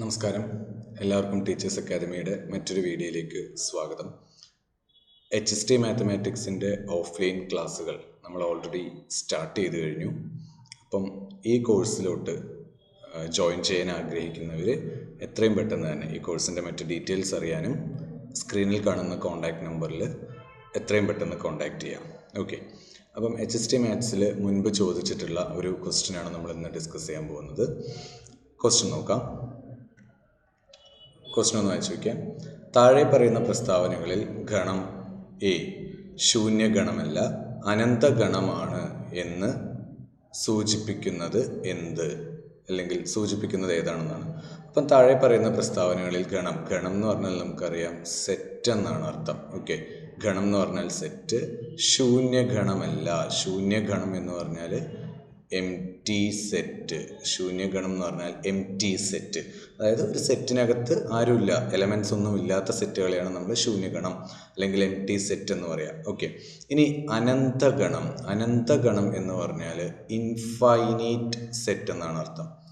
നമസ്കാരം. എല്ലാവർക്കും ടീച്ചേഴ്സ് അക്കാദമിയുടെ മറ്റൊരു വീഡിയോയിലേക്ക് സ്വാഗതം. എച്ച് എസ് ടി മാത്തമാറ്റിക്സിന്റെ ഓഫ്ലൈൻ ക്ലാസ്സുകൾ നമ്മൾ ഓൾറെഡി സ്റ്റാർട്ട് ചെയ്ത് കഴിഞ്ഞു. അപ്പം ഈ കോഴ്സിലോട്ട് ജോയിൻ ചെയ്യാൻ ആഗ്രഹിക്കുന്നവർ എത്രയും പെട്ടെന്ന് തന്നെ ഈ കോഴ്സിന്റെ മറ്റ് ഡീറ്റെയിൽസ് അറിയാനും സ്ക്രീനിൽ കാണുന്ന കോൺടാക്റ്റ് നമ്പറിൽ എത്രയും പെട്ടെന്ന് കോൺടാക്റ്റ് ചെയ്യാം. ഓക്കെ അപ്പം എച്ച് എസ് ടി മാത്സിൽ മുൻപ് ചോദിച്ചിട്ടുള്ള ഒരു ക്വസ്റ്റ്യനാണ് നമ്മൾ ഇന്ന് ഡിസ്കസ് ചെയ്യാൻ പോകുന്നത്. ക്വസ്റ്റ്യൻ നോക്കാം. ക്വസ്റ്റ്യൻ ഒന്ന് വായിച്ചു വയ്ക്കാം താഴെ പറയുന്ന പ്രസ്താവനകളിൽ ഗണം എ ശൂന്യഗണമല്ല അനന്തഗണമാണ് എന്ന് സൂചിപ്പിക്കുന്നത് എന്ത്? അല്ലെങ്കിൽ സൂചിപ്പിക്കുന്നത് ഏതാണെന്നാണ്. അപ്പം താഴെ പറയുന്ന പ്രസ്താവനകളിൽ ഗണം ഗണം എന്ന് പറഞ്ഞാൽ നമുക്കറിയാം സെറ്റ് എന്നാണ് അർത്ഥം. ഓക്കെ ഗണം എന്ന് പറഞ്ഞാൽ സെറ്റ് ശൂന്യഗണമല്ല ശൂന്യഗണം എന്ന് പറഞ്ഞാൽ എം ടി സെറ്റ് ശൂന്യഗണം എന്ന് പറഞ്ഞാൽ എം ടി സെറ്റ് അതായത് ഒരു സെറ്റിനകത്ത് ആരുമില്ല. എലമെൻസ് ഒന്നും ഇല്ലാത്ത സെറ്റുകളെയാണ് നമ്മൾ ശൂന്യഗണം അല്ലെങ്കിൽ എം ടി സെറ്റ് എന്ന് പറയാം. ഓക്കെ ഇനി അനന്തഗണം. അനന്തഗണം എന്ന് പറഞ്ഞാൽ ഇൻഫൈനൈറ്റ് സെറ്റ് എന്നാണ് അർത്ഥം.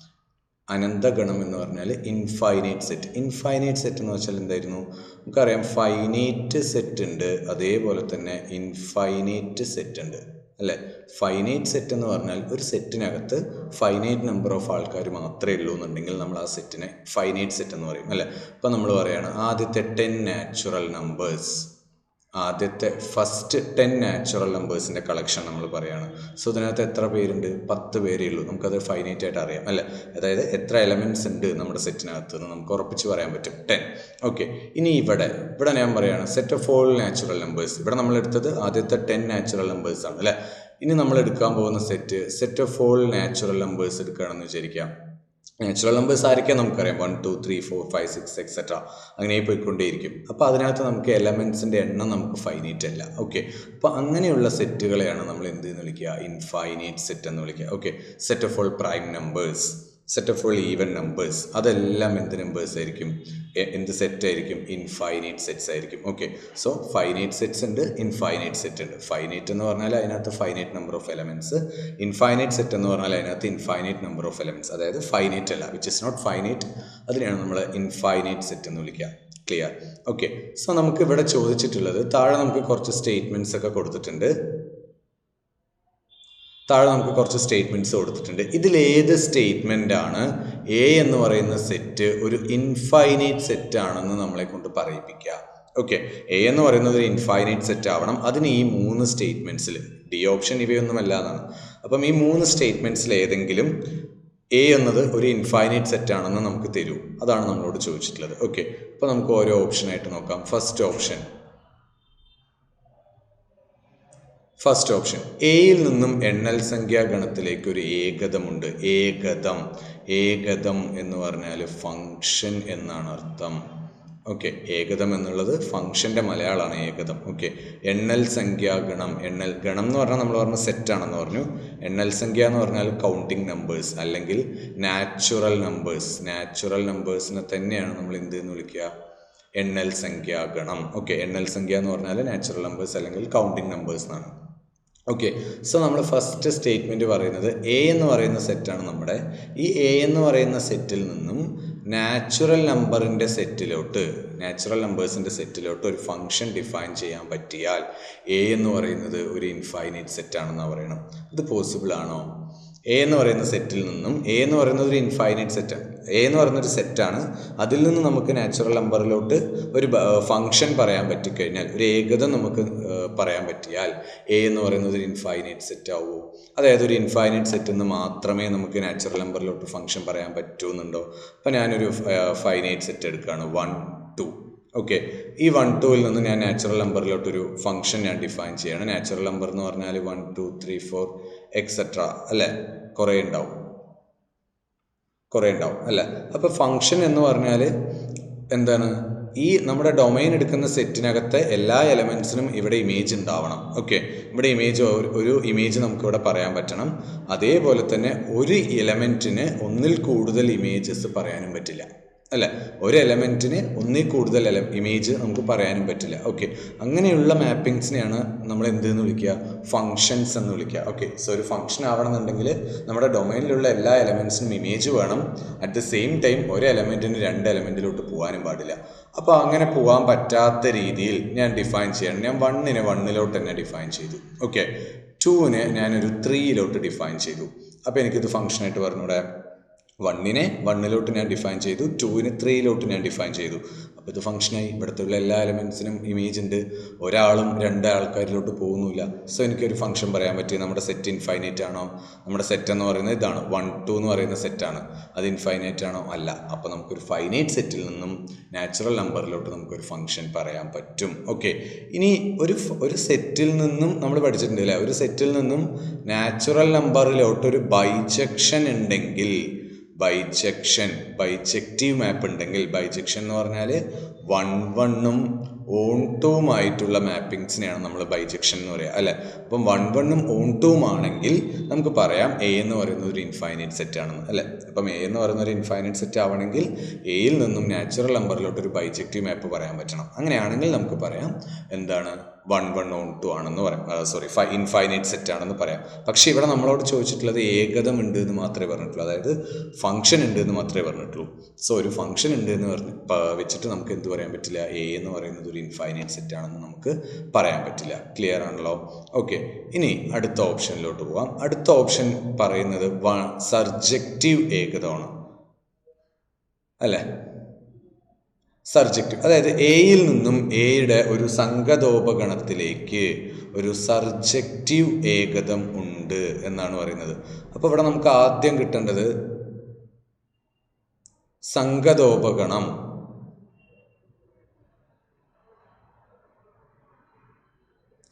അനന്തഗണം എന്ന് പറഞ്ഞാൽ ഇൻഫൈനൈറ്റ് സെറ്റ് ഇൻഫൈനൈറ്റ് സെറ്റ് എന്ന് വെച്ചാൽ എന്തായിരുന്നു? നമുക്കറിയാം ഫൈനൈറ്റ് സെറ്റ് ഉണ്ട്. അതേപോലെ തന്നെ ഇൻഫൈനൈറ്റ് സെറ്റ് ഉണ്ട്. അല്ലേ? ഫൈനൈറ്റ് സെറ്റ് എന്ന് പറഞ്ഞാൽ ഒരു സെറ്റിനകത്ത് ഫൈനൈറ്റ് നമ്പർ ഓഫ് ആൾക്കാർ മാത്രമേ ഉള്ളൂ എന്നുണ്ടെങ്കിൽ നമ്മൾ ആ സെറ്റിനെ ഫൈനൈറ്റ് സെറ്റ് എന്ന് പറയും അല്ലേ? അപ്പോൾ നമ്മൾ പറയുകയാണ് ആദ്യത്തെ ടെൻ നാച്ചുറൽ നമ്പേഴ്സ് ആദ്യത്തെ ഫസ്റ്റ് ടെൻ നാച്ചുറൽ നമ്പേഴ്സിന്റെ കളക്ഷൻ നമ്മൾ പറയുകയാണ് സോ ഇതിനകത്ത് എത്ര പേരുണ്ട്? പത്ത് പേരേ ഉള്ളൂ. നമുക്കത് ഫൈനൈറ്റ് ആയിട്ട് അറിയാം. അല്ലേ? അതായത് എത്ര എലമെന്റ്സ് ഉണ്ട് നമ്മുടെ സെറ്റിനകത്ത് എന്ന് നമുക്ക് ഉറപ്പിച്ച് പറയാൻ പറ്റും. ടെൻ ഓക്കെ ഇനി ഇവിടെ ഇവിടെ ഞാൻ പറയുകയാണ് set of all natural numbers ഇവിടെ നമ്മൾ എടുത്തത് ആദ്യത്തെ ടെൻ നാച്ചുറൽ നമ്പേഴ്സ് ആണ്. അല്ലേ? ഇനി നമ്മൾ എടുക്കാൻ പോകുന്ന set set of all natural numbers എടുക്കുകയാണെന്ന് വിചാരിക്കാം നാച്ചുറൽ നമ്പേഴ്സ് ആയിരിക്കാം നമുക്കറിയാം. One two three four five six etcetera അങ്ങനെ പോയിക്കൊണ്ടേയിരിക്കും. അപ്പോൾ അതിനകത്ത് നമുക്ക് എലമെൻസിന്റെ എണ്ണം നമുക്ക് ഫൈനൈറ്റ് അല്ല. ഓക്കെ അപ്പോൾ അങ്ങനെയുള്ള സെറ്റുകളെയാണ് നമ്മൾ എന്ത് എന്ന് വിളിക്കുക? ഇൻഫൈനൈറ്റ് സെറ്റ് എന്ന് വിളിക്കുക. Okay set of all prime numbers set of all even numbers അതെല്ലാം എന്ത് നമ്പേഴ്സ് ആയിരിക്കും? എന്ത് സെറ്റ് ആയിരിക്കും? ഇൻഫൈനൈറ്റ് സെറ്റ്സ് ആയിരിക്കും. ഓക്കെ സോ ഫൈനൈറ്റ് സെറ്റ്സ് ഉണ്ട് ഇൻഫൈനൈറ്റ് സെറ്റ് ഉണ്ട്. ഫൈനൈറ്റ് എന്ന് പറഞ്ഞാൽ അതിനകത്ത് finite number of elements infinite set എന്ന് പറഞ്ഞാൽ അതിനകത്ത് ഇൻഫൈനൈറ്റ് നമ്പർ ഓഫ് എലമെന്റ്സ് അതായത് ഫൈനൈറ്റ് അല്ല വിച്ച് ഇസ് നോട്ട് ഫൈനൈറ്റ് അതിനെയാണ് നമ്മൾ ഇൻഫൈനൈറ്റ് സെറ്റ് എന്ന് വിളിക്കുക ക്ലിയർ ഓക്കെ സോ നമുക്ക് ഇവിടെ ചോദിച്ചിട്ടുള്ളത് താഴെ നമുക്ക് കുറച്ച് സ്റ്റേറ്റ്മെന്റ്സ് ഒക്കെ കൊടുത്തിട്ടുണ്ട്. താഴെ നമുക്ക് കുറച്ച് സ്റ്റേറ്റ്മെന്റ്സ് കൊടുത്തിട്ടുണ്ട്. ഇതിലേത് സ്റ്റേറ്റ്മെന്റ് ആണ്? എ എന്ന് പറയുന്ന സെറ്റ് ഒരു ഇൻഫൈനൈറ്റ് സെറ്റ് ആണെന്ന് നമ്മളെ കൊണ്ട് പറയിപ്പിക്കുക. ഓക്കെ എ എന്ന് പറയുന്നത് ഒരു ഇൻഫൈനൈറ്റ് സെറ്റ് ആവണം. അതിന് ഈ മൂന്ന് സ്റ്റേറ്റ്മെന്റ്സിൽ ഡി ഓപ്ഷൻ ഇവയൊന്നുമല്ല എന്നാണ് അപ്പം ഈ മൂന്ന് സ്റ്റേറ്റ്മെന്റ്സിൽ ഏതെങ്കിലും എ എന്നത് ഒരു ഇൻഫൈനൈറ്റ് സെറ്റ് ആണെന്ന് നമുക്ക് തരൂ. അതാണ് നമ്മളോട് ചോദിച്ചിട്ടുള്ളത്. ഓക്കെ അപ്പോൾ നമുക്ക് ഓരോ ഓപ്ഷനായിട്ട് നോക്കാം. ഫസ്റ്റ് ഓപ്ഷൻ ഫസ്റ്റ് ഓപ്ഷൻ എയിൽ നിന്നും എണ്ണൽ സംഖ്യാ ഗണത്തിലേക്ക് ഒരു ഏകതമുണ്ട്. ഏകതം. ഏകതം എന്ന് പറഞ്ഞാൽ ഫങ്ഷൻ എന്നാണ് അർത്ഥം. ഓക്കെ ഏകതം എന്നുള്ളത് ഫങ്ഷന്റെ മലയാളമാണ് ഏകതം. ഓക്കെ എണ്ണൽ സംഖ്യാ ഗണം. എണ്ണൽ ഗണം എന്ന് പറഞ്ഞാൽ നമ്മൾ പറഞ്ഞ സെറ്റാണെന്ന് പറഞ്ഞു. എണ്ണൽ സംഖ്യ എന്ന് പറഞ്ഞാൽ കൗണ്ടിങ് നമ്പേഴ്സ് അല്ലെങ്കിൽ നാച്ചുറൽ നമ്പേഴ്സ് നാച്ചുറൽ നമ്പേഴ്സിനെ തന്നെയാണ് നമ്മൾ എന്ത് എന്ന് വിളിക്കുക? എണ്ണൽ സംഖ്യാ ഗണം. ഓക്കെ എണ്ണൽ സംഖ്യ എന്ന് പറഞ്ഞാൽ നാച്ചുറൽ നമ്പേഴ്സ് അല്ലെങ്കിൽ കൗണ്ടിങ് നമ്പേഴ്സ് എന്നാണ്. ഓക്കെ സോ നമ്മൾ ഫസ്റ്റ് സ്റ്റേറ്റ്മെന്റ് പറയുന്നത് എ എന്ന് പറയുന്ന സെറ്റാണ് നമ്മുടെ. ഈ എ എന്ന് പറയുന്ന സെറ്റിൽ നിന്നും നാച്ചുറൽ നമ്പറിന്റെ സെറ്റിലോട്ട് നാച്ചുറൽ നമ്പേഴ്സിന്റെ സെറ്റിലോട്ട് ഒരു ഫംഗ്ഷൻ ഡിഫൈൻ ചെയ്യാൻ പറ്റിയാൽ എ എന്ന് പറയുന്നത് ഒരു ഇൻഫൈനൈറ്റ് സെറ്റാണെന്നാണ് പറയണം. ഇത് പോസിബിൾ ആണോ? എ എന്ന് പറയുന്ന സെറ്റിൽ നിന്നും എ എന്ന് പറയുന്നത് ഒരു ഇൻഫൈനൈറ്റ് സെറ്റാണ് എ എന്ന് പറയുന്നൊരു സെറ്റാണ് അതിൽ നിന്ന് നമുക്ക് നാച്ചുറൽ നമ്പറിലോട്ട് ഒരു ഫങ്ഷൻ പറയാൻ പറ്റിക്കഴിഞ്ഞാൽ ഒരു ഏകത നമുക്ക് പറയാൻ പറ്റിയാൽ എ എന്ന് പറയുന്നത് ഒരു ഇൻഫൈനൈറ്റ് സെറ്റ് ആവുമോ അതായത് ഒരു ഇൻഫൈനൈറ്റ് സെറ്റിൽ നിന്ന് മാത്രമേ നമുക്ക് നാച്ചുറൽ നമ്പറിലോട്ട് ഫങ്ഷൻ പറയാൻ പറ്റുമെന്നുണ്ടോ അപ്പോൾ ഞാനൊരു ഫൈനൈറ്റ് സെറ്റ് എടുക്കുകയാണ്. വൺ ടു ഓക്കെ ഈ വൺ ടുവിൽ നിന്ന് ഞാൻ നാച്ചുറൽ നമ്പറിലോട്ടൊരു ഫംഗ്ഷൻ ഞാൻ ഡിഫൈൻ ചെയ്യണം. നാച്ചുറൽ നമ്പർ എന്ന് പറഞ്ഞാൽ one two three four etcetera അല്ലേ? കുറേ ഉണ്ടാവും. കുറേ ഉണ്ടാവും. അല്ലേ? അപ്പോൾ ഫംഗ്ഷൻ എന്ന് പറഞ്ഞാൽ എന്താണ്? ഈ നമ്മുടെ ഡൊമൈൻ എടുക്കുന്ന സെറ്റിനകത്തെ എല്ലാ എലമെൻസിനും ഇവിടെ ഇമേജ് ഉണ്ടാവണം. ഓക്കെ ഇവിടെ ഇമേജ് ഒരു ഇമേജ് നമുക്കിവിടെ പറയാൻ പറ്റണം. അതേപോലെ തന്നെ ഒരു എലമെന്റിന് ഒന്നിൽ കൂടുതൽ ഇമേജസ് പറയാനും പറ്റില്ല. അല്ലേ? ഒരു എലമെന്റിന് ഒന്നിൽ കൂടുതൽ എല ഇമേജ് നമുക്ക് പറയാനും പറ്റില്ല. ഓക്കെ അങ്ങനെയുള്ള മാപ്പിങ്സിനെയാണ് നമ്മൾ എന്ത് എന്ന് വിളിക്കുക? ഫങ്ഷൻസ് എന്ന് വിളിക്കുക. ഓക്കെ സോ ഒരു ഫങ്ഷൻ ആവണമെന്നുണ്ടെങ്കിൽ നമ്മുടെ ഡൊമൈനിലുള്ള എല്ലാ എലമെൻസിനും ഇമേജ് വേണം. അറ്റ് ദ സെയിം ടൈം ഒരു എലമെന്റിന് രണ്ട് എലമെന്റിലോട്ട് പോകാനും പാടില്ല. അപ്പോൾ അങ്ങനെ പോകാൻ പറ്റാത്ത രീതിയിൽ ഞാൻ ഡിഫൈൻ ചെയ്യണം. ഞാൻ വണ്ണിനെ വണ്ണിലോട്ട് തന്നെ ഡിഫൈൻ ചെയ്തു. ഓക്കെ ടൂവിനെ ഞാനൊരു ത്രീയിലോട്ട് ഡിഫൈൻ ചെയ്തു. അപ്പോൾ എനിക്കിത് ഫംഗ്ഷനായിട്ട് പറഞ്ഞൂടെ? വണ്ണിനെ വണ്ണിലോട്ട് ഞാൻ ഡിഫൈൻ ചെയ്തു ടൂവിന് ത്രീയിലോട്ട് ഞാൻ ഡിഫൈൻ ചെയ്തു. അപ്പോൾ ഇത് ഫംഗ്ഷനായി ഇവിടുത്തെ ഉള്ള എല്ലാ എലമെൻസിനും ഇമേജ് ഉണ്ട്. ഒരാളും രണ്ട് ആൾക്കാരിലോട്ട് പോകുന്നില്ല സോ എനിക്കൊരു ഫംഗ്ഷൻ പറയാൻ പറ്റി. നമ്മുടെ സെറ്റ് ഇൻഫൈനൈറ്റ് ആണോ? നമ്മുടെ സെറ്റ് എന്ന് പറയുന്നത് ഇതാണ്. വൺ ടു എന്ന് പറയുന്ന സെറ്റാണ് അത് ഇൻഫൈനൈറ്റ് ആണോ? അല്ല. അപ്പോൾ നമുക്കൊരു ഫൈനൈറ്റ് സെറ്റിൽ നിന്നും നാച്ചുറൽ നമ്പറിലോട്ട് നമുക്കൊരു ഫംഗ്ഷൻ പറയാൻ പറ്റും. ഓക്കെ ഇനി ഒരു ഒരു സെറ്റിൽ നിന്നും നമ്മൾ പഠിച്ചിട്ടുണ്ട് അല്ലേ ഒരു സെറ്റിൽ നിന്നും നാച്ചുറൽ നമ്പറിലോട്ട് ഒരു ബൈജക്ഷൻ ഉണ്ടെങ്കിൽ ബൈജക്ഷൻ ബൈജക്റ്റീവ് മാപ്പ് ഉണ്ടെങ്കിൽ ബൈജക്ഷൻ എന്ന് പറഞ്ഞാൽ വൺ വണ്ണും ഓൺ ടൂമായിട്ടുള്ള മാപ്പിങ്സിനെയാണ് നമ്മൾ ബൈജക്ഷൻ എന്ന് പറയുക അല്ലേ? അപ്പം വൺ വണ്ണും ഓൺ ടൂം ആണെങ്കിൽ നമുക്ക് പറയാം എ എന്ന് പറയുന്ന ഒരു ഇൻഫൈനൈറ്റ് സെറ്റ് ആണെന്ന് അല്ലേ? അപ്പം എ എന്ന് പറയുന്ന ഒരു ഇൻഫൈനൈറ്റ് സെറ്റ് ആവണമെങ്കിൽ എയിൽ നിന്നും നാച്ചുറൽ നമ്പറിലോട്ട് ഒരു ബൈജക്റ്റീവ് മാപ്പ് പറയാൻ പറ്റണം. അങ്ങനെയാണെങ്കിൽ നമുക്ക് പറയാം എന്താണ്? വൺ വൺ ഓൺ ടു ആണെന്ന് പറയാം. സോറി ഫൈ ഇൻഫൈനൈറ്റ് സെറ്റ് ആണെന്ന് പറയാം. പക്ഷേ ഇവിടെ നമ്മളോട് ചോദിച്ചിട്ടുള്ളത് ഏകതം ഉണ്ട് എന്ന് മാത്രമേ പറഞ്ഞിട്ടുള്ളൂ. അതായത് ഫംഗ്ഷൻ ഉണ്ട് എന്ന് മാത്രമേ പറഞ്ഞിട്ടുള്ളൂ. സോ ഒരു ഫംഗ്ഷൻ ഉണ്ട് എന്ന് പറഞ്ഞ് വെച്ചിട്ട് നമുക്ക് എന്ത് പറയാൻ പറ്റില്ല? എ എന്ന് പറയുന്നത് ഒരു ഇൻഫൈനൈറ്റ് സെറ്റ് ആണെന്ന് നമുക്ക് പറയാൻ പറ്റില്ല. ക്ലിയർ ആണല്ലോ? ഓക്കെ ഇനി അടുത്ത ഓപ്ഷനിലോട്ട് പോകാം അടുത്ത ഓപ്ഷൻ പറയുന്നത് സർജക്റ്റീവ് ഏകതമാണ് അല്ലേ? സർജക്റ്റീവ് അതായത് എയിൽ നിന്നും എയുടെ ഒരു സംഗതോപഗണത്തിലേക്ക് ഒരു സർജക്റ്റീവ് ഏകതം ഉണ്ട് എന്നാണ് പറയുന്നത്. അപ്പോൾ ഇവിടെ നമുക്ക് ആദ്യം കിട്ടേണ്ടത് സംഗതോപഗണം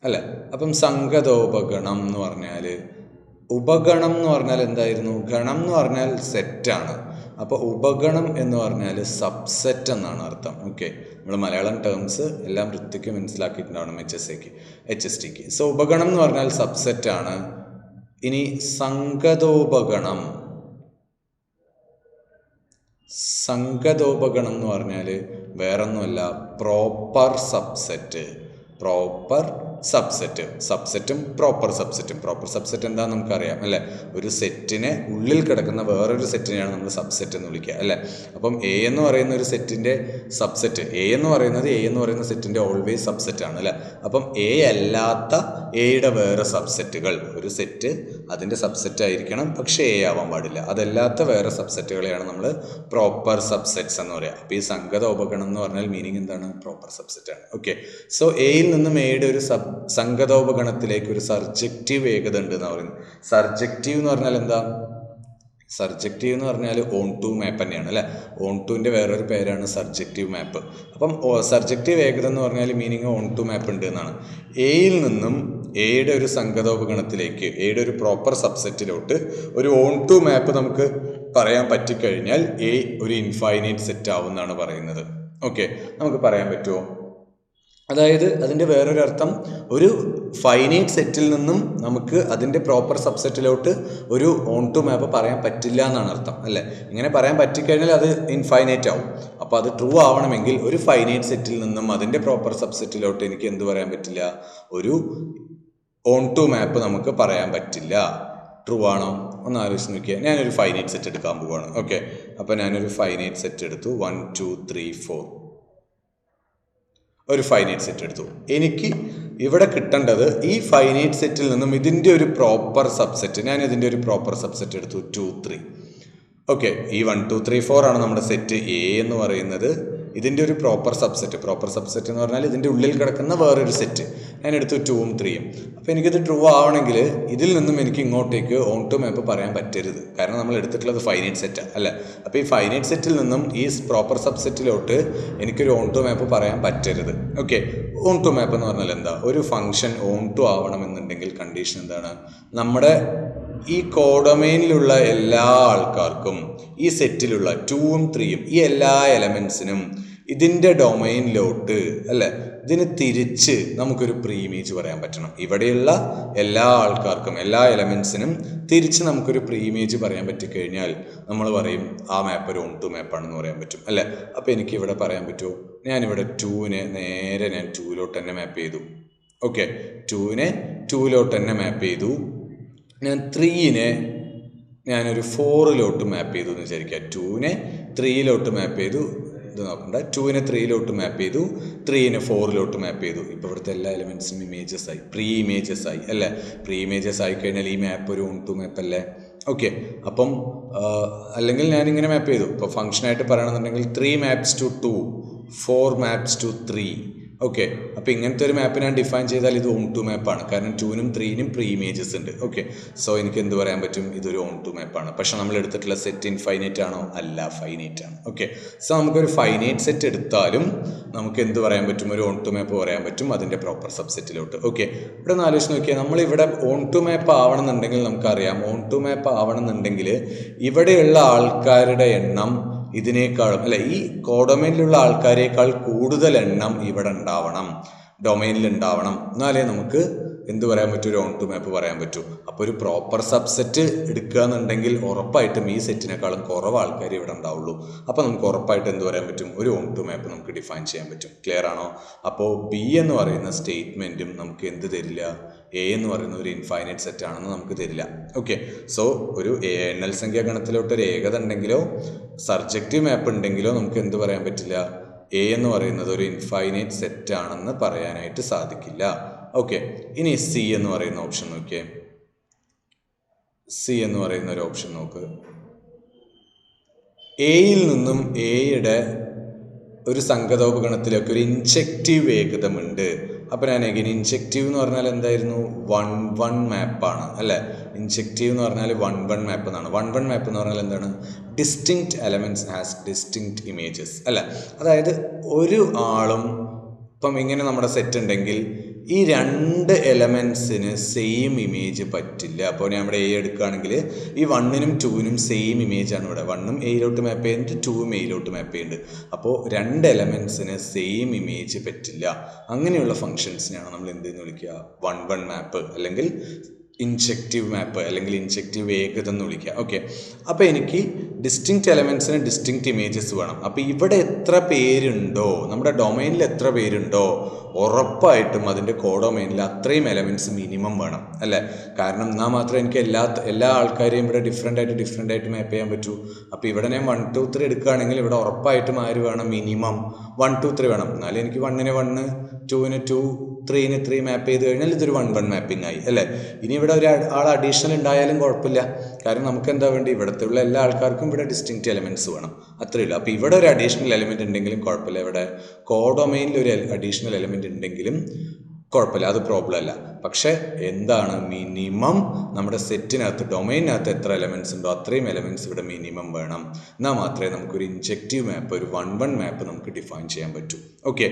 അല്ല? അപ്പം സംഗതോപഗണം എന്ന് പറഞ്ഞാൽ ഉപഗണം എന്ന് പറഞ്ഞാൽ എന്തായിരുന്നു? ഗണം എന്ന് പറഞ്ഞാൽ സെറ്റാണ്. അപ്പോൾ ഉപഗണം എന്ന് പറഞ്ഞാൽ സബ്സെറ്റ് എന്നാണ് അർത്ഥം. ഓക്കെ നമ്മൾ മലയാളം ടേംസ് എല്ലാം വൃത്തിക്ക് മനസ്സിലാക്കിയിട്ടുണ്ടാവണം എച്ച് എസ് എക്ക് എച്ച് എസ് ടിക്ക് സോ ഉപഗണം എന്ന് പറഞ്ഞാൽ സബ്സെറ്റ് ആണ്. ഇനി സംഗതോപഗണം. സംഗതോപഗണം എന്ന് പറഞ്ഞാൽ വേറൊന്നുമല്ല പ്രോപ്പർ സബ്സെറ്റ് പ്രോപ്പർ സബ്സെറ്റ് സബ്സെറ്റും പ്രോപ്പർ സബ്സെറ്റും പ്രോപ്പർ സബ്സെറ്റ് എന്താണെന്ന് നമുക്കറിയാം അല്ലേ? ഒരു സെറ്റിനെ ഉള്ളിൽ കിടക്കുന്ന വേറൊരു സെറ്റിനെയാണ് നമ്മൾ സബ്സെറ്റ് എന്ന് വിളിക്കുക അല്ലേ? അപ്പം എ എന്ന് പറയുന്ന ഒരു സെറ്റിന്റെ സബ്സെറ്റ് എ എന്ന് പറയുന്നത് എ എന്ന് പറയുന്ന സെറ്റിന്റെ ഓൾവേസ് സബ്സെറ്റ് ആണ് അല്ലേ? അപ്പം എ അല്ലാത്ത എയുടെ വേറെ സബ്സെറ്റുകൾ ഒരു സെറ്റ് അതിന്റെ സബ്സെറ്റ് ആയിരിക്കണം പക്ഷേ എ ആവാൻ പാടില്ല. അതല്ലാത്ത വേറെ സബ്സെറ്റുകളെയാണ് നമ്മൾ പ്രോപ്പർ സബ്സെറ്റ്സ് എന്ന് പറയുക അപ്പോൾ ഈ സംഗത ഉപഗണം എന്ന് പറഞ്ഞാൽ മീനിങ് എന്താണ്? പ്രോപ്പർ സബ്സെറ്റ് ആണ്. ഓക്കെ സോ എയിൽ നിന്നും എയുടെ ഒരു സബ് സംഗതോപഗണത്തിലേക്ക് ഒരു സർജക്റ്റീവ് ഏകത ഉണ്ട് എന്ന് പറയുന്നത്. സർജക്റ്റീവ് എന്ന് പറഞ്ഞാൽ എന്താ? സർജക്റ്റീവ് എന്ന് പറഞ്ഞാൽ ഓൺ ടു മാപ്പ് തന്നെയാണ് അല്ലേ? ഓൺ ടുവിന്റെ വേറൊരു പേരാണ് സർജക്റ്റീവ് മാപ്പ് അപ്പം സർജക്റ്റീവ് ഏകത എന്ന് പറഞ്ഞാൽ മീനിങ് ഓൺ ടു മാപ്പ് ഉണ്ട് എന്നാണ്. എയിൽ നിന്നും എയുടെ ഒരു സംഗതോപഗണത്തിലേക്ക് എയുടെ ഒരു പ്രോപ്പർ സബ്സെറ്റിലോട്ട് ഒരു ഓൺ ടു മാപ്പ് നമുക്ക് പറയാൻ പറ്റിക്കഴിഞ്ഞാൽ എ ഒരു ഇൻഫൈനൈറ്റ് സെറ്റ് ആവുമെന്നാണ് പറയുന്നത്. ഓക്കെ നമുക്ക് പറയാൻ പറ്റുമോ അതായത് അതിന്റെ വേറൊരു അർത്ഥം ഒരു ഫൈനൈറ്റ് സെറ്റിൽ നിന്നും നമുക്ക് അതിന്റെ പ്രോപ്പർ സബ്സെറ്റിലോട്ട് ഒരു ഓൺ ടു മാപ്പ് പറയാൻ പറ്റില്ല എന്നാണ് അർത്ഥം അല്ലേ? ഇങ്ങനെ പറയാൻ പറ്റിക്കഴിഞ്ഞാൽ അത് ഇൻഫൈനൈറ്റ് ആവും. അപ്പോൾ അത് ട്രൂ ആവണമെങ്കിൽ ഒരു ഫൈനൈറ്റ് സെറ്റിൽ നിന്നും അതിന്റെ പ്രോപ്പർ സബ്സെറ്റിലോട്ട് എനിക്ക് എന്ത് പറയാൻ പറ്റില്ല? ഒരു ഓൺ ടു മാപ്പ് നമുക്ക് പറയാൻ പറ്റില്ല. ട്രൂ ആണോ? ഒന്ന് ആലോചിച്ച് നോക്കിയാൽ ഞാനൊരു ഫൈനൈറ്റ് സെറ്റ് എടുക്കാൻ പോവുകയാണ് ഓക്കെ അപ്പോൾ ഞാനൊരു ഫൈനൈറ്റ് സെറ്റ് എടുത്തു. വൺ ടു ത്രീ ഫോർ ഒരു ഫൈനൈറ്റ് സെറ്റ് എടുത്തു. എനിക്ക് ഇവിടെ കിട്ടേണ്ടത് ഈ ഫൈനൈറ്റ് സെറ്റിൽ നിന്നും ഇതിന്റെ ഒരു പ്രോപ്പർ സബ്സെറ്റ് ഞാൻ ഇതിന്റെ ഒരു പ്രോപ്പർ സബ്സെറ്റ് എടുത്തു. ടു ത്രീ ഓക്കെ ഈ വൺ ടു ത്രീ ഫോർ ആണ് നമ്മുടെ സെറ്റ് എ എന്ന് പറയുന്നത്. ഇതിന്റെ ഒരു പ്രോപ്പർ സബ്സെറ്റ് പ്രോപ്പർ സബ്സെറ്റ് എന്ന് പറഞ്ഞാൽ ഇതിന്റെ ഉള്ളിൽ കിടക്കുന്ന വേറൊരു സെറ്റ് ഞാൻ എടുത്തു ടൂവും ത്രീയും അപ്പോൾ എനിക്കിത് ട്രൂ ആവണമെങ്കിൽ ഇതിൽ നിന്നും എനിക്ക് ഇങ്ങോട്ടേക്ക് ഓൺ ടു മാപ്പ് പറയാൻ പറ്റരുത്. കാരണം നമ്മൾ എടുത്തിട്ടുള്ളത് ഫൈനൈറ്റ് സെറ്റാണ് അല്ല? അപ്പോൾ ഈ ഫൈനൈറ്റ് സെറ്റിൽ നിന്നും ഈ പ്രോപ്പർ സബ്സെറ്റിലോട്ട് എനിക്കൊരു ഓൺ ടു മാപ്പ് പറയാൻ പറ്റരുത്. ഓക്കെ ഓൺ ടു മാപ്പ് എന്ന് പറഞ്ഞാൽ എന്താ? ഒരു ഫംഗ്ഷൻ ഓൺ ടു ആവണമെന്നുണ്ടെങ്കിൽ കണ്ടീഷൻ എന്താണ്? നമ്മുടെ ഈ കോഡൊമൈനിലുള്ള എല്ലാ ആൾക്കാർക്കും ഈ സെറ്റിലുള്ള ടൂവും ത്രീയും ഈ എല്ലാ എലമെൻസിനും ഇതിന്റെ ഡൊമൈനിലോട്ട് അല്ലേ? ഇതിന് തിരിച്ച് നമുക്കൊരു പ്രീമേജ് പറയാൻ പറ്റണം. ഇവിടെയുള്ള എല്ലാ ആൾക്കാർക്കും എല്ലാ എലമെൻസിനും തിരിച്ച് നമുക്കൊരു പ്രീമേജ് പറയാൻ പറ്റിക്കഴിഞ്ഞാൽ നമ്മൾ പറയും ആ മാപ്പ് ഒരു ഓൺ ടു മാപ്പാണെന്ന് പറയാൻ പറ്റും അല്ലേ? അപ്പോൾ എനിക്ക് ഇവിടെ പറയാൻ പറ്റുമോ? ഞാനിവിടെ ടൂവിനെ നേരെ ഞാൻ ടൂവിലോട്ട് തന്നെ മാപ്പ് ചെയ്തു. ഓക്കെ ടൂവിനെ ടൂവിലോട്ട് തന്നെ മാപ്പ് ചെയ്തു. ഞാൻ ത്രീയിനെ ഞാനൊരു ഫോറിലോട്ട് മാപ്പ് ചെയ്തു എന്ന് വിചാരിക്കുക. ടൂവിനെ ത്രീയിലോട്ട് മാപ്പ് ചെയ്തു. ഇത് നോക്കണ്ട ടുവിനെ ത്രീയിലോട്ട് മാപ്പ് ചെയ്തു. ത്രീനെ ഫോറിലോട്ട് മാപ്പ് ചെയ്തു. ഇപ്പോൾ ഇവിടുത്തെ എല്ലാ എലിമെൻസിനും ഇമേജസ് ആയി. പ്രീ ഇമേജസ് ആയി അല്ലേ? പ്രീ ഇമേജസ് ആയി കഴിഞ്ഞാൽ ഈ മാപ്പ് ഒരു ഓൺ ടു മാപ്പ് അല്ലേ? ഓക്കെ അപ്പം അല്ലെങ്കിൽ ഞാനിങ്ങനെ മാപ്പ് ചെയ്തു. ഇപ്പോൾ ഫംഗ്ഷനായിട്ട് പറയണമെന്നുണ്ടെങ്കിൽ three maps to two four maps to three okay അപ്പോൾ ഇങ്ങനത്തെ ഒരു മാപ്പ് ഞാൻ ഡിഫൈൻ ചെയ്താൽ ഇത് ഓൺ ടു മാപ്പാണ് കാരണം ടൂനും ത്രീനും പ്രീ ഇമേജസ് ഉണ്ട്. ഓക്കെ സോ എനിക്ക് എന്ത് പറയാൻ പറ്റും? ഇതൊരു ഓൺ ടു മാപ്പാണ് പക്ഷെ നമ്മൾ എടുത്തിട്ടുള്ള സെറ്റ് ഇൻഫൈനൈറ്റ് ആണോ? അല്ല ഫൈനൈറ്റ് ആണ്. ഓക്കെ സോ നമുക്കൊരു ഫൈനൈറ്റ് സെറ്റ് എടുത്താലും നമുക്ക് എന്ത് പറയാൻ പറ്റും? ഒരു ഓൺ ടു മാപ്പ് പറയാൻ പറ്റും അതിന്റെ പ്രോപ്പർ സബ്സെറ്റിലോട്ട് ഓക്കെ ഇവിടെ ഒന്ന് ആലോചിച്ച് നോക്കിയാൽ നമ്മളിവിടെ ഓൺ ടു മാപ്പ് ആവണമെന്നുണ്ടെങ്കിൽ നമുക്കറിയാം. ഓൺ ടു മാപ്പ് ആവണമെന്നുണ്ടെങ്കിൽ ഇവിടെയുള്ള ആൾക്കാരുടെ എണ്ണം ഇതിനേക്കാളും അല്ലെ ഈ കോഡൊമൈനിലുള്ള ആൾക്കാരെക്കാൾ കൂടുതൽ എണ്ണം ഇവിടെ ഉണ്ടാവണം ഡൊമൈനിൽ ഉണ്ടാവണം. എന്നാലേ നമുക്ക് എന്ത് പറയാൻ പറ്റും? ഒരു ഓൺ ടു മാപ്പ് പറയാൻ പറ്റും. അപ്പോൾ ഒരു പ്രോപ്പർ സബ്സെറ്റ് എടുക്കുക എന്നുണ്ടെങ്കിൽ ഉറപ്പായിട്ടും ഈ സെറ്റിനേക്കാളും കുറവ് ആൾക്കാർ ഇവിടെ ഉണ്ടാവുള്ളൂ. അപ്പോൾ നമുക്ക് ഉറപ്പായിട്ട് എന്ത് പറയാൻ പറ്റും? ഒരു ഓൺ ടു മാപ്പ് നമുക്ക് ഡിഫൈൻ ചെയ്യാൻ പറ്റും. ക്ലിയർ ആണോ? അപ്പോൾ ബി എന്ന് പറയുന്ന സ്റ്റേറ്റ്മെന്റും നമുക്ക് എന്ത് തരില്ല? എ എന്ന് പറയുന്ന ഒരു ഇൻഫൈനൈറ്റ് സെറ്റ് ആണെന്ന് നമുക്ക് തരില്ല. ഓക്കെ സോ ഒരു എണ്ണൽ സംഖ്യാ ഗണത്തിലോട്ട് ഒരു ഏകത ഉണ്ടെങ്കിലോ സബ്ജക്റ്റീവ് മാപ്പ് ഉണ്ടെങ്കിലോ നമുക്ക് എന്ത് പറയാൻ പറ്റില്ല? എ എന്ന് പറയുന്നത് ഒരു ഇൻഫൈനൈറ്റ് സെറ്റ് ആണെന്ന് പറയാനായിട്ട് സാധിക്കില്ല. ഓക്കെ ഇനി സി എന്ന് പറയുന്ന ഓപ്ഷൻ നോക്കിയേ. സി എന്ന് പറയുന്ന ഒരു ഓപ്ഷൻ നോക്ക്. എയിൽ നിന്നും എയുടെ ഒരു സംഗതോപഗണത്തിലേക്ക് ഒരു ഇൻജക്റ്റീവ് വേഗതമുണ്ട്. അപ്പോൾ ഞാൻ ഇൻജക്റ്റീവ് എന്ന് പറഞ്ഞാൽ എന്തായിരുന്നു? വൺ വൺ മാപ്പാണ് അല്ലേ? ഇൻജക്റ്റീവ് എന്ന് പറഞ്ഞാൽ വൺ വൺ മാപ്പ് എന്നാണ്. വൺ വൺ മാപ്പ് എന്ന് പറഞ്ഞാൽ എന്താണ്? Distinct elements has distinct images അല്ല? അതായത് ഒരു ആളും ഇപ്പം ഇങ്ങനെ നമ്മുടെ സെറ്റ് ഉണ്ടെങ്കിൽ ഈ രണ്ട് എലമെൻസിന് സെയിം ഇമേജ് പറ്റില്ല. അപ്പോൾ ഇവിടെ എ എടുക്കുകയാണെങ്കിൽ ഈ വണ്ണിനും ടൂവിനും സെയിം ഇമേജ് ആണ് ഇവിടെ. വണ്ണും എയിലോട്ട് മാപ്പ് ചെയ്യുന്നുണ്ട് ടൂവും എയിലോട്ട് മാപ്പ് ചെയ്യുന്നുണ്ട്. അപ്പോൾ രണ്ട് എലമെൻസിന് സെയിം ഇമേജ് പറ്റില്ല. അങ്ങനെയുള്ള ഫങ്ഷൻസിനെയാണ് നമ്മൾ എന്തെന്ന് വിളിക്കുക? വൺ വൺ മാപ്പ് അല്ലെങ്കിൽ ഇൻജക്റ്റീവ് മാപ്പ് അല്ലെങ്കിൽ ഇൻജക്റ്റീവ് വേഗത എന്ന് വിളിക്കുക. ഓക്കെ അപ്പോൾ എനിക്ക് ഡിസ്റ്റിങ്ക്റ്റ് എലമെൻസിന് ഡിസ്റ്റിങ്ക്റ്റ് ഇമേജസ് വേണം. അപ്പോൾ ഇവിടെ എത്ര പേരുണ്ടോ നമ്മുടെ ഡൊമൈനിൽ എത്ര പേരുണ്ടോ ഉറപ്പായിട്ടും അതിന്റെ കോഡൊമൈനിൽ അത്രയും എലമെന്റ്സ് മിനിമം വേണം അല്ലേ? കാരണം എന്നാൽ മാത്രമേ എനിക്ക് എല്ലാ എല്ലാ ആൾക്കാരെയും ഇവിടെ ഡിഫറെന്റ് ആയിട്ട് ഡിഫറെന്റ് ആയിട്ട് മാപ്പ് ചെയ്യാൻ പറ്റൂ. അപ്പോൾ ഇവിടെ ഞാൻ വൺ ടു ത്രീ എടുക്കുകയാണെങ്കിൽ ഇവിടെ ഉറപ്പായിട്ടും ആര് വേണം? മിനിമം വൺ ടു ത്രീ വേണം. എന്നാലും എനിക്ക് വണ്ണിന് വണ്ണ് ടുവിന് ടു ത്രീന് ത്രീ മാപ്പ് ചെയ്ത് കഴിഞ്ഞാൽ ഇതൊരു വൺ വൺ മാപ്പിംഗ് ആയി അല്ലേ? ഇനി ഇവിടെ ഒരു ആൾ അഡീഷണൽ ഉണ്ടായാലും കുഴപ്പമില്ല. കാരണം നമുക്ക് എന്താ വേണ്ടി ഇവിടുത്തെ ഉള്ള എല്ലാ ആൾക്കാർക്കും ഇവിടെ ഡിസ്റ്റിങ് എലമെന്റ്സ് വേണം. അത്രയേ ഉള്ളൂ. അപ്പോൾ ഇവിടെ ഒരു അഡീഷണൽ എലമെന്റ് ഉണ്ടെങ്കിലും കുഴപ്പമില്ല. ഇവിടെ കോഡൊമൈനിൽ ഒരു അഡീഷണൽ എലമെന്റ് ഉണ്ടെങ്കിലും കുഴപ്പമില്ല അത് പ്രോബ്ലം അല്ല. പക്ഷേ എന്താണ് മിനിമം നമ്മുടെ സെറ്റിനകത്ത് ഡൊമൈനകത്ത് എത്ര എലമെന്റ്സ് ഉണ്ടോ അത്രയും എലമെന്റ്സ് ഇവിടെ മിനിമം വേണം. എന്നാൽ മാത്രമേ നമുക്കൊരു ഇൻജക്റ്റീവ് മാപ്പ് ഒരു വൺ വൺ മാപ്പ് നമുക്ക് ഡിഫൈൻ ചെയ്യാൻ പറ്റൂ. ഓക്കെ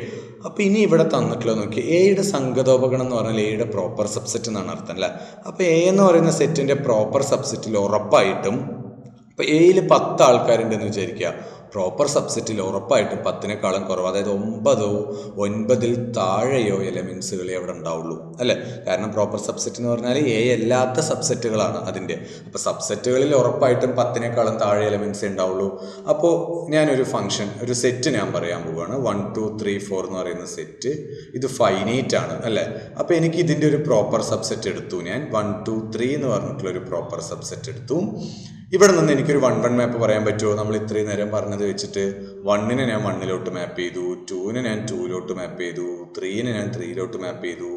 അപ്പോൾ ഇനി ഇവിടെ തന്നിട്ടുള്ളത് നോക്കി എയുടെ സംഗതോപകരണം എന്ന് പറഞ്ഞാൽ എയുടെ പ്രോപ്പർ സബ്സെറ്റ് എന്നാണ് അർത്ഥം അല്ലേ? അപ്പോൾ എ എന്ന് പറയുന്ന സെറ്റിന്റെ പ്രോപ്പർ സബ്സെറ്റിൽ ഉറപ്പായിട്ടും ഇപ്പോൾ എയിൽ പത്ത് ആൾക്കാരുണ്ടെന്ന് വിചാരിക്കുക. പ്രോപ്പർ സബ്സെറ്റിൽ ഉറപ്പായിട്ടും പത്തിനേക്കാളും കുറവ് അതായത് ഒമ്പതോ ഒൻപതിൽ താഴെയോ എലമെൻസുകളെ അവിടെ ഉണ്ടാവുള്ളൂ അല്ലേ? കാരണം പ്രോപ്പർ സബ്സെറ്റ് എന്ന് പറഞ്ഞാൽ എ അല്ലാത്ത സബ്സെറ്റുകളാണ് അതിന്റെ. അപ്പോൾ സബ്സെറ്റുകളിൽ ഉറപ്പായിട്ടും പത്തിനേക്കാളും താഴെ എലമെൻസേ ഉണ്ടാവുള്ളൂ. അപ്പോൾ ഞാനൊരു ഫംഗ്ഷൻ ഒരു സെറ്റ് ഞാൻ പറയാൻ പോവുകയാണ് വൺ ടു ത്രീ ഫോർ എന്ന് പറയുന്ന സെറ്റ് ഇത് ഫൈനൈറ്റ് ആണ് അല്ലേ? അപ്പോൾ എനിക്ക് ഇതിന്റെ ഒരു പ്രോപ്പർ സബ്സെറ്റ് എടുത്തു ഞാൻ. വൺ ടു ത്രീ എന്ന് പറഞ്ഞിട്ടുള്ള ഒരു പ്രോപ്പർ സബ്സെറ്റ് എടുത്തു. ഇവിടെ നിന്ന് എനിക്കൊരു വൺ വൺ മാപ്പ് പറയാൻ പറ്റുമോ? നമ്മൾ ഇത്രയും നേരം പറഞ്ഞത് വെച്ചിട്ട് വണ്ണിനെ ഞാൻ വണ്ണിലോട്ട് മാപ്പ് ചെയ്തു ടൂവിനെ ഞാൻ ടൂവിലോട്ട് മാപ്പ് ചെയ്തു ത്രീനെ ഞാൻ ത്രീയിലോട്ട് മാപ്പ് ചെയ്തു.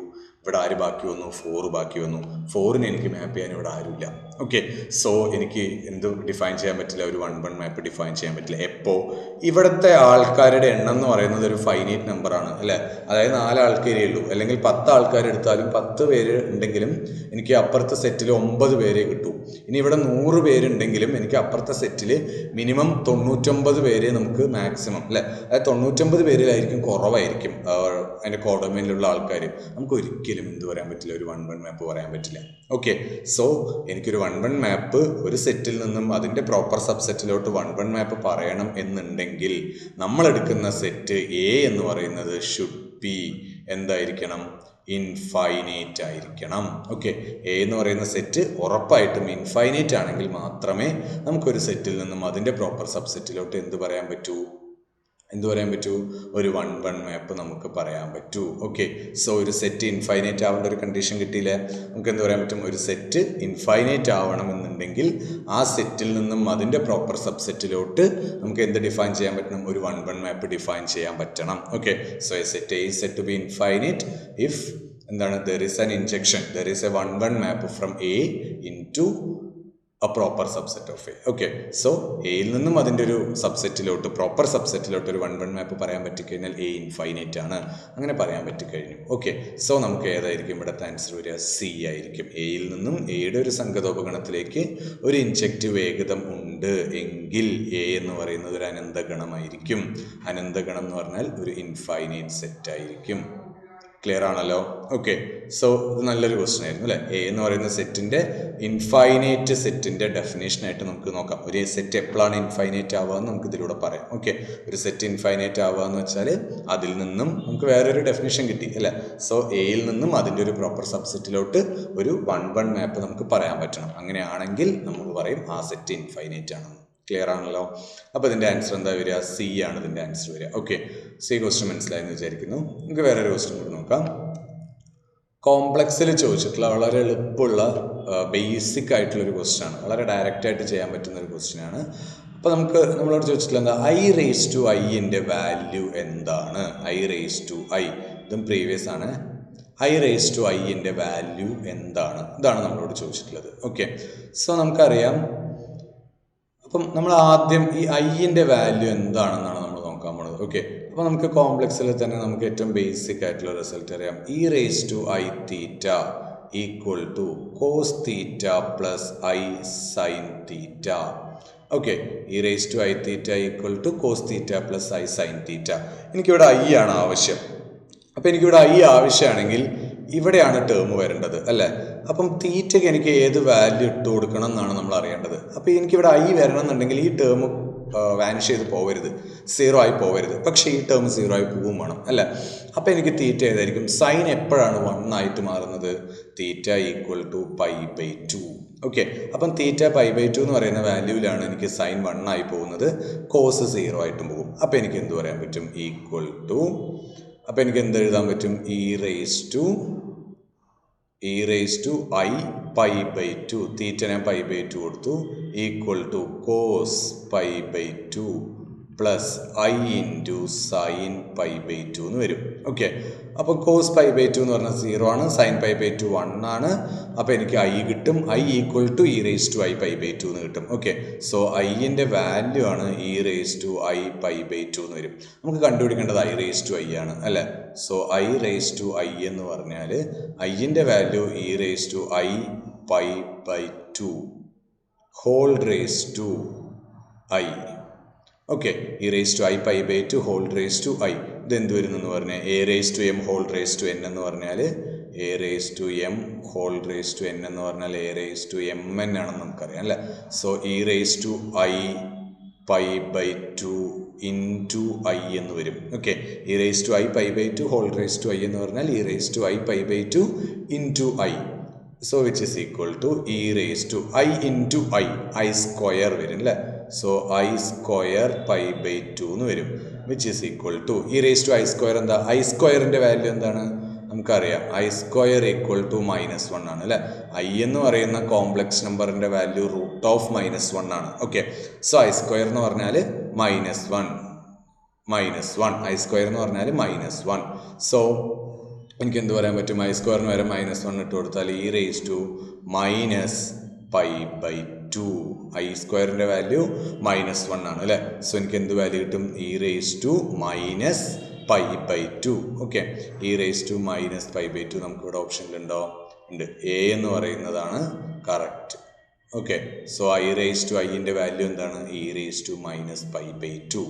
ഇവിടെ ആര് ബാക്കി വന്നു? ഫോർ ബാക്കി വന്നു. ഫോറിന് എനിക്ക് മാപ്പ് ചെയ്യാൻ ഇവിടെ ആരുമില്ല. ഓക്കെ സോ എനിക്ക് എന്ത് ഡിഫൈൻ ചെയ്യാൻ പറ്റില്ല? ഒരു വൺ വൺ മാപ്പ് ഡിഫൈൻ ചെയ്യാൻ പറ്റില്ല. എപ്പോൾ ഇവിടുത്തെ ആൾക്കാരുടെ എണ്ണം എന്ന് പറയുന്നത് ഒരു ഫൈനൈറ്റ് നമ്പറാണ് അല്ലേ? അതായത് നാല് ആൾക്കാരേ ഉള്ളൂ. അല്ലെങ്കിൽ പത്ത് ആൾക്കാരെടുത്താലും പത്ത് പേര് ഉണ്ടെങ്കിലും എനിക്ക് അപ്പുറത്തെ സെറ്റിൽ ഒമ്പത് പേരെ കിട്ടൂ. ഇനി ഇവിടെ നൂറ് പേരുണ്ടെങ്കിലും എനിക്ക് അപ്പുറത്തെ സെറ്റിൽ മിനിമം തൊണ്ണൂറ്റൊമ്പത് പേര് നമുക്ക് മാക്സിമം അല്ലേ? അതായത് തൊണ്ണൂറ്റൊമ്പത് പേരിലായിരിക്കും കുറവായിരിക്കും അതിന്റെ കോഡമേനിലുള്ള ആൾക്കാർ നമുക്ക് ഒരിക്കലും ഒരിക്കലും എന്ത് പറയാൻ പറ്റില്ല? ഒരു വൺ വൺ മാപ്പ് പറയാൻ പറ്റില്ല. ഓക്കെ സോ എനിക്കൊരു വൺ വൺ മാപ്പ് ഒരു സെറ്റിൽ നിന്നും അതിന്റെ പ്രോപ്പർ സബ്സെറ്റിലോട്ട് വൺ വൺ മാപ്പ് പറയണം എന്നുണ്ടെങ്കിൽ നമ്മൾ എടുക്കുന്ന സെറ്റ് എ എന്ന് പറയുന്നത് ഷുഡ് ബി എന്തായിരിക്കണം? ഇൻഫൈനൈറ്റ് ആയിരിക്കണം. ഓക്കെ എ എന്ന് പറയുന്ന സെറ്റ് ഉറപ്പായിട്ടും ഇൻഫൈനൈറ്റ് ആണെങ്കിൽ മാത്രമേ നമുക്കൊരു സെറ്റിൽ നിന്നും അതിന്റെ പ്രോപ്പർ സബ്സെറ്റിലോട്ട് എന്ത് പറയാൻ പറ്റൂ? എന്ത് പറയാൻ പറ്റൂ? ഒരു വൺ വൺ മാപ്പ് നമുക്ക് പറയാൻ പറ്റൂ. ഓക്കെ സോ ഒരു സെറ്റ് ഇൻഫൈനൈറ്റ് ആവേണ്ട ഒരു കണ്ടീഷൻ കിട്ടിയില്ല? നമുക്ക് എന്ത് പറയാൻ പറ്റും? ഒരു സെറ്റ് ഇൻഫൈനൈറ്റ് ആവണമെന്നുണ്ടെങ്കിൽ ആ സെറ്റിൽ നിന്നും അതിന്റെ പ്രോപ്പർ സബ്സെറ്റിലോട്ട് നമുക്ക് എന്ത് ഡിഫൈൻ ചെയ്യാൻ പറ്റണം? ഒരു വൺ വൺ മാപ്പ് ഡിഫൈൻ ചെയ്യാൻ പറ്റണം. Okay so A set A set B infinite if എന്താണ്? There is an injection there is a one one map from A into A proper subset of A okay so എയിൽ നിന്നും അതിന്റെ ഒരു സബ്സെറ്റിലോട്ട് proper സബ്സെറ്റിലോട്ട് ഒരു one one map പറയാൻ പറ്റിക്കഴിഞ്ഞാൽ A infinite ആണ്. അങ്ങനെ പറയാൻ പറ്റിക്കഴിഞ്ഞു. ഓക്കെ സോ നമുക്ക് ഏതായിരിക്കും ഇവിടുത്തെ ആൻസർ വരിക? സി ആയിരിക്കും. എയിൽ നിന്നും എയുടെ ഒരു സംഗതോപഗണത്തിലേക്ക് ഒരു ഇൻജക്റ്റീവ് ഏകതം ഉണ്ട് എങ്കിൽ എ എന്ന് പറയുന്നത് ഒരു അനന്തഗണമായിരിക്കും. അനന്തഗണം എന്ന് പറഞ്ഞാൽ ഒരു ഇൻഫൈനൈറ്റ് സെറ്റ് ആയിരിക്കും. ക്ലിയർ ആണല്ലോ? ഓക്കെ സോ ഇത് നല്ലൊരു ക്വസ്റ്റ്യൻ ആയിരുന്നു അല്ലേ? എ എന്ന് പറയുന്ന സെറ്റിന്റെ ഇൻഫൈനൈറ്റ് സെറ്റിന്റെ ഡെഫിനേഷനായിട്ട് നമുക്ക് നോക്കാം. ഒരു സെറ്റ് എപ്പോഴാണ് ഇൻഫൈനൈറ്റ് ആവുക എന്ന് നമുക്ക് ഇതിലൂടെ പറയാം. ഓക്കെ ഒരു സെറ്റ് ഇൻഫൈനൈറ്റ് ആവുക എന്ന് വെച്ചാൽ അതിൽ നിന്നും നമുക്ക് വേറൊരു ഡെഫിനേഷൻ കിട്ടി അല്ലേ? സോ എയിൽ നിന്നും അതിന്റെ ഒരു പ്രോപ്പർ സബ്സെറ്റിലോട്ട് ഒരു വൺ വൺ മാപ്പ് നമുക്ക് പറയാൻ പറ്റണം. അങ്ങനെയാണെങ്കിൽ നമ്മൾ പറയും ആ സെറ്റ് ഇൻഫൈനൈറ്റ് ആണെന്ന്. ക്ലിയർ ആണല്ലോ? അപ്പോൾ ഇതിന്റെ ആൻസർ എന്താ വരിക? സി ആണ് ഇതിന്റെ ആൻസർ വരിക. ഓക്കെ സി ക്വസ്റ്റ്യൻ മനസ്സിലായെന്ന് വിചാരിക്കുന്നു. നമുക്ക് വേറൊരു ക്വസ്റ്റ്യൻ കൂടി നോക്കാം. കോംപ്ലക്സിൽ ചോദിച്ചിട്ടുള്ള വളരെ എളുപ്പമുള്ള ബേസിക് ആയിട്ടുള്ളൊരു ക്വസ്റ്റ്യൻ ആണ്. വളരെ ഡയറക്റ്റ് ആയിട്ട് ചെയ്യാൻ പറ്റുന്ന ഒരു ക്വസ്റ്റ്യൻ ആണ്. അപ്പോൾ നമുക്ക് നമ്മളോട് ചോദിച്ചിട്ടുള്ള എന്താ? ഐ റേസ് ടു ഐന്റെ വാല്യൂ എന്താണ്? ഐ റേസ് ടു ഐ ഇതും പ്രീവിയസ് ആണ്. ഐ റേസ് ടു ഐന്റെ വാല്യൂ എന്താണ്? ഇതാണ് നമ്മളോട് ചോദിച്ചിട്ടുള്ളത്. ഓക്കെ സോ നമുക്കറിയാം. അപ്പം നമ്മൾ ആദ്യം ഈ ഐന്റെ വാല്യൂ എന്താണെന്നാണ് നമ്മൾ നോക്കാൻ പോണത്. ഓക്കെ അപ്പോൾ നമുക്ക് കോംപ്ലക്സിൽ തന്നെ നമുക്ക് ഏറ്റവും ബേസിക് ആയിട്ടുള്ള റിസൾട്ട് അറിയാം. E raise to i theta equal to cos theta plus i sine theta okay e raise to i theta equal to cos theta plus i sine theta എനിക്കിവിടെ ഐ ആണ് ആവശ്യം. അപ്പോൾ എനിക്കിവിടെ ഐ ആവശ്യമാണെങ്കിൽ ഇവിടെയാണ് term വരേണ്ടത് അല്ലേ? അപ്പം തീറ്റയ്ക്ക് എനിക്ക് ഏത് വാല്യൂ ഇട്ട് കൊടുക്കണം എന്നാണ് നമ്മൾ അറിയേണ്ടത്. അപ്പോൾ എനിക്കിവിടെ ഐ വരണം എന്നുണ്ടെങ്കിൽ ഈ ടേം വാനിഷ് ചെയ്ത് പോവരുത്. സീറോ ആയി പോവരുത്. പക്ഷേ ഈ ടേം സീറോ ആയി പോവും വേണം അല്ല? അപ്പോൾ എനിക്ക് തീറ്റ ഏതായിരിക്കും? സൈൻ എപ്പോഴാണ് വൺ ആയിട്ട് മാറുന്നത്? Theta equal to pi by two okay അപ്പം തീറ്റ പൈ ബൈ ടു എന്ന് പറയുന്ന വാല്യൂവിലാണ് എനിക്ക് സൈൻ വൺ ആയി പോകുന്നത്. കോസ് സീറോ ആയിട്ടും പോകും. അപ്പോൾ എനിക്ക് എന്ത് പറയാൻ പറ്റും? ഈക്വൽ ടു അപ്പോൾ എനിക്ക് എന്ത് എഴുതാൻ പറ്റും? E raise to e raise to i pi by two theta ഞാൻ പൈ ബൈ ടു കൊടുത്തു equal to cos pi by two plus i into sine pi by two എന്ന് വരും. ഓക്കെ അപ്പോൾ കോസ് പൈ ബൈ ടു എന്ന് പറഞ്ഞാൽ zero ആണ്. Sine pi by two one ആണ്. അപ്പോൾ എനിക്ക് ഐ കിട്ടും. I equal to e raise to i pi by two എന്ന് കിട്ടും. ഓക്കെ സോ ഐന്റെ വാല്യൂ ആണ് e raise to i pi by two എന്ന് വരും. നമുക്ക് കണ്ടുപിടിക്കേണ്ടത് ഐ റേസ് ടു ഐ ആണ് അല്ലേ? So i raise to i എന്ന് പറഞ്ഞാൽ ഐന്റെ value e raise to i pi by two whole raise to i okay e raise to i pi by two whole raise to i ഇത് എന്ത് വരുന്നെന്ന് പറഞ്ഞാൽ a raise to m whole raise to n എന്ന് പറഞ്ഞാൽ a raise to m whole raise to n എന്ന് പറഞ്ഞാൽ a raise to m n ആണെന്ന് നമുക്കറിയാം അല്ലേ so e raise to i pi by two into i എന്ന് വരും okay e raise to i pi by two whole raise to i എന്ന് പറഞ്ഞാൽ e raise to i pi by two into i so which is equal to e raise to i into i i square വരും അല്ലേ so i square pi by two എന്ന് വരും which is equal to e raise to i square എന്താ? I സ്ക്വയറിന്റെ value എന്താണ്? നമുക്കറിയാം i square equal to minus one ആണ് അല്ലേ? ഐ എന്ന് പറയുന്ന കോംപ്ലക്സ് നമ്പറിന്റെ value root of minus one ആണ് ഓക്കെ സോ ഐ സ്ക്വയർ എന്ന് പറഞ്ഞാൽ minus one minus one i square എന്ന് പറഞ്ഞാൽ മൈനസ് വൺ സോ എനിക്ക് എന്ത് പറയാൻ പറ്റും? ഐ സ്ക്വയറിന് വരെ മൈനസ് വൺ ഇട്ട് കൊടുത്താൽ e raise to minus pi by two i സ്ക്വയറിന്റെ വാല്യൂ മൈനസ് വൺ ആണ് അല്ലേ? സോ എനിക്ക് എന്ത് വാല്യൂ കിട്ടും? E raise to minus pi by two okay e raise to minus pi by two നമുക്കിവിടെ ഓപ്ഷനിലുണ്ടോ ഉണ്ട്? എ എന്ന് പറയുന്നതാണ് correct okay so i raise to ഐന്റെ വാല്യൂ എന്താണ്? E raise to minus pi by two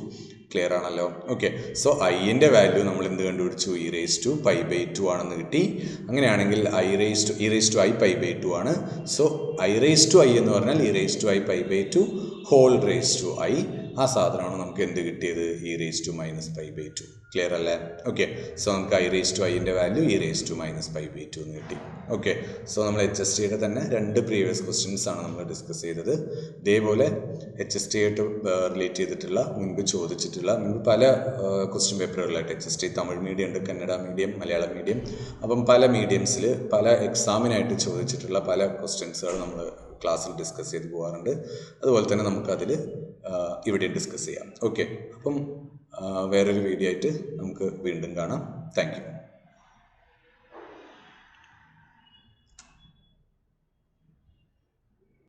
clear ആണല്ലോ? Okay so ഐന്റെ value നമ്മൾ എന്ത് കണ്ടുപിടിച്ചു? E raise to pi by two ആണെന്ന് കിട്ടി. അങ്ങനെയാണെങ്കിൽ i raise to e raise to i pi by two ആണ്. So i raise to i എന്ന് പറഞ്ഞാൽ e raise to i pi by two whole raise to i ആ സാധനമാണ് നമുക്ക് എന്ത് കിട്ടിയത്? E raise to minus pi by two clear അല്ലേ? Okay so നമുക്ക് ഐ റേസ് ടു ഐന്റെ value e raise to minus pi by two എന്ന് കിട്ടി. ഓക്കെ സോ നമ്മൾ എച്ച് എസ് ടിയുടെ തന്നെ രണ്ട് പ്രീവിയസ് ക്വസ്റ്റ്യൻസ് ആണ് നമ്മൾ ഡിസ്കസ് ചെയ്തത്. ഇതേപോലെ എച്ച് എസ് ടി ആയിട്ട് റിലേറ്റ് ചെയ്തിട്ടുള്ള മുൻപ് ചോദിച്ചിട്ടുള്ള മുൻപ് പല question പേപ്പറുകളായിട്ട് H S T Tamil medium ഉണ്ട് കന്നഡ മീഡിയം മലയാളം മീഡിയം അപ്പം പല മീഡിയംസിൽ പല എക്സാമിനായിട്ട് ചോദിച്ചിട്ടുള്ള പല ക്വസ്റ്റ്യൻസുകൾ നമ്മൾ ക്ലാസ്സിൽ ഡിസ്കസ് ചെയ്ത് പോകാറുണ്ട് അതുപോലെ തന്നെ നമുക്കതിൽ ഇവിടെ ഡിസ്കസ് ചെയ്യാം. ഓക്കെ അപ്പം വേറൊരു വീഡിയോ ആയിട്ട് നമുക്ക് വീണ്ടും കാണാം. താങ്ക്